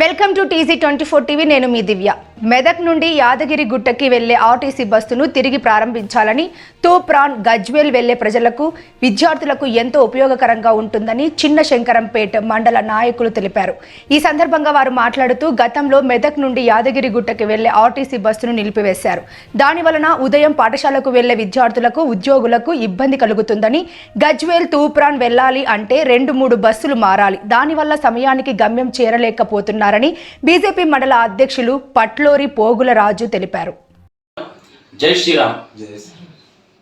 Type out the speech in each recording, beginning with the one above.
Welcome to TG twenty four TV నేను మీ దివ్య. మెదక్ నుండి యాదగిరి గుట్టకి వెళ్ళే ఆర్టీసీ బస్సును తిరిగి ప్రారంభించాలని తూప్రాన్ గజ్వేల్ వెళ్ళే ప్రజలకు విద్యార్థులకు ఎంతో ఉపయోగకరంగా ఉంటుందని చిన్న శంకరంపేట మండల నాయకులు తెలిపారు. ఈ సందర్భంగా వారు మాట్లాడుతూ గతంలో మెదక్ నుండి యాదగిరి గుట్టకి వెళ్ళే ఆర్టీసీ బస్సును నిలిపివేశారు. దాని వలన ఉదయం పాఠశాలకు వెళ్ళే విద్యార్థులకు ఉద్యోగులకు ఇబ్బంది కలుగుతుందని గజ్వేల్ తూప్రాన్ వెళ్ళాలి అంటే రెండు మూడు బస్సులు మారాలి. దానివల్ల సమయానికి గమ్యం చేరలేకపోతున్నారని బీజేపీ మండల అధ్యక్షులు పట్లోరి పోగుల రాజు తెలిపారు. జై శ్రీరామ్.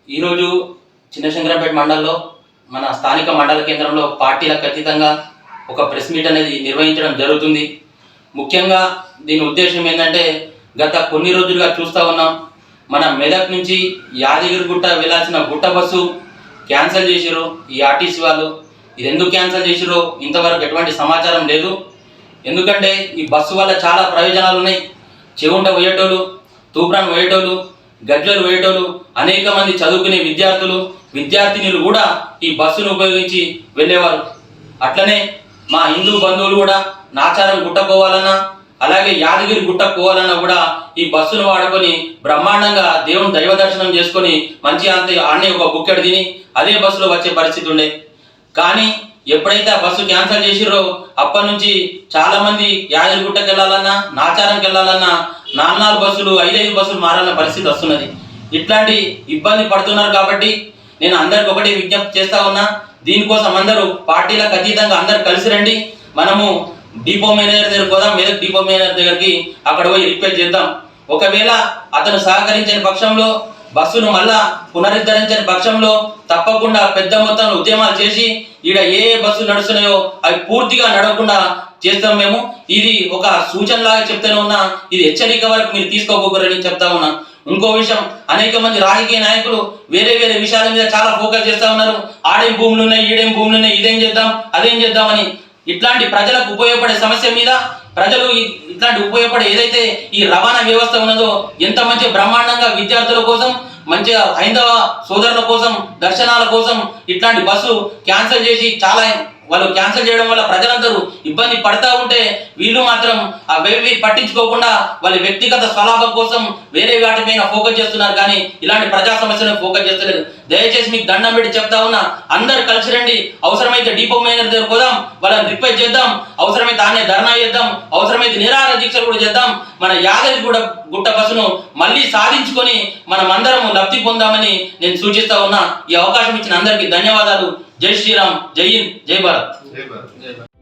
ఈరోజు చిన్నశంకరంపేట మండలంలో మన స్థానిక మండల కేంద్రంలో పార్టీలకు అతీతంగా ఒక ప్రెస్ మీట్ అనేది నిర్వహించడం జరుగుతుంది. ముఖ్యంగా దీని ఉద్దేశం ఏంటంటే గత కొన్ని రోజులుగా చూస్తూ ఉన్నాం మన మెదక్ నుంచి యాదగిరిగుట్ట వెళ్ళాల్సిన గుట్ట బస్సు క్యాన్సిల్ చేసిరు ఈ ఆర్టీసీ వాళ్ళు. ఇది ఎందుకు క్యాన్సిల్ చేసిరో ఇంతవరకు ఎటువంటి సమాచారం లేదు. ఎందుకంటే ఈ బస్సు వల్ల చాలా ప్రయోజనాలు ఉన్నాయి చెవుంట పోయేటోళ్ళు తూప్రాన్ పోయేటోళ్ళు గజ్జలు పోయేటోళ్ళు అనేక మంది చదువుకునే విద్యార్థులు విద్యార్థినులు కూడా ఈ బస్సును ఉపయోగించి వెళ్ళేవారు. అట్లనే మా హిందూ బంధువులు కూడా నాచారం గుట్ట పోవాలన్నా అలాగే యాదగిరి గుట్ట పోవాలన్నా కూడా ఈ బస్సును వాడుకొని బ్రహ్మాండంగా దేవుని దైవ దర్శనం చేసుకొని మంచి అంత ఆడనే ఒక బుక్కెడు తిని అదే బస్సులో వచ్చే పరిస్థితి ఉండే. కానీ ఎప్పుడైతే ఆ బస్సు క్యాన్సిల్ చేసిర్రో అప్పటి నుంచి చాలా మంది యాదగిరిగుట్టకి వెళ్ళాలన్నా నాచారంకి వెళ్ళాలన్నా నాలుగు బస్సులు ఐదైదు బస్సులు మారాలన్న పరిస్థితి వస్తున్నది. ఇట్లాంటి ఇబ్బంది పడుతున్నారు కాబట్టి నేను అందరికి ఒకటి విజ్ఞప్తి చేస్తా ఉన్నా దీనికోసం అందరూ పార్టీలకు అతీతంగా అందరు కలిసి రండి. మనము డిపో మేనేజర్ దగ్గర పోదాం మెదక్ డిపో మేనేజర్ దగ్గరికి అక్కడ పోయి రిక్వెస్ట్ చేద్దాం. ఒకవేళ అతను సహకరించని పక్షంలో బస్సును మళ్ళా పునరుద్ధరించని పక్షంలో తప్పకుండా పెద్ద మొత్తంలో ఉద్యమాలు చేసి ఈడ ఏ ఏ బస్సులు నడుస్తున్నాయో అవి పూర్తిగా నడవకుండా చేస్తాం మేము. ఇది ఒక సూచనలాగా చెప్తూనే ఉన్నా. ఇది హెచ్చరిక వరకు మీరు తీసుకోబోకరని చెప్తా ఉన్నా. ఇంకో విషయం అనేక మంది రాజకీయ నాయకులు వేరే వేరే విషయాల మీద చాలా ఫోకస్ చేస్తా ఉన్నారు. ఆడేం భూములు ఉన్నాయి ఈడేం భూములు ఉన్నాయి ఇదేం చేద్దాం అదేం చేద్దామని ఇట్లాంటి ప్రజలకు ఉపయోగపడే సమస్య మీద ప్రజలు ఇట్లాంటి ఉపయోగపడే ఏదైతే ఈ రవాణా వ్యవస్థ ఉన్నదో ఎంత మంచి బ్రహ్మాండంగా విద్యార్థుల కోసం మంచిగా హైందవ సోదరుల కోసం దర్శనాల కోసం ఇట్లాంటి బస్సు క్యాన్సిల్ చేసి చాలా వాళ్ళు క్యాన్సిల్ చేయడం వల్ల ప్రజలందరూ ఇబ్బంది పడతా ఉంటే వీళ్ళు మాత్రం ఆ వేవి పట్టించుకోకుండా వాళ్ళ వ్యక్తిగత స్వలాభం కోసం వేరే వాటిపైన ఫోకస్ చేస్తున్నారు. కానీ ఇలాంటి ప్రజా సమస్యలను ఫోకస్ చేస్తలేదు. దయచేసి మీకు దండం పెట్టి చెప్తా ఉన్నా అందరు కలిసి రండి. అవసరమైతే డిపో మేనేజర్ దగ్గర పోదాం. వాళ్ళని రిక్వెస్ట్ చేద్దాం. అవసరమైతే ఆనే ధర్నా చేద్దాం. అవసరమైతే నిరాహార దీక్షలు కూడా చేద్దాం. మన యాదగిరి కూడా గుట్ట బస్సును మళ్ళీ సాధించుకొని మనం అందరం లబ్ధి పొందామని నేను సూచిస్తా ఉన్నా. ఈ అవకాశం ఇచ్చిన అందరికీ ధన్యవాదాలు. జై శ్రీరామ్ జై హింద్ జై భారత్ జై భారత్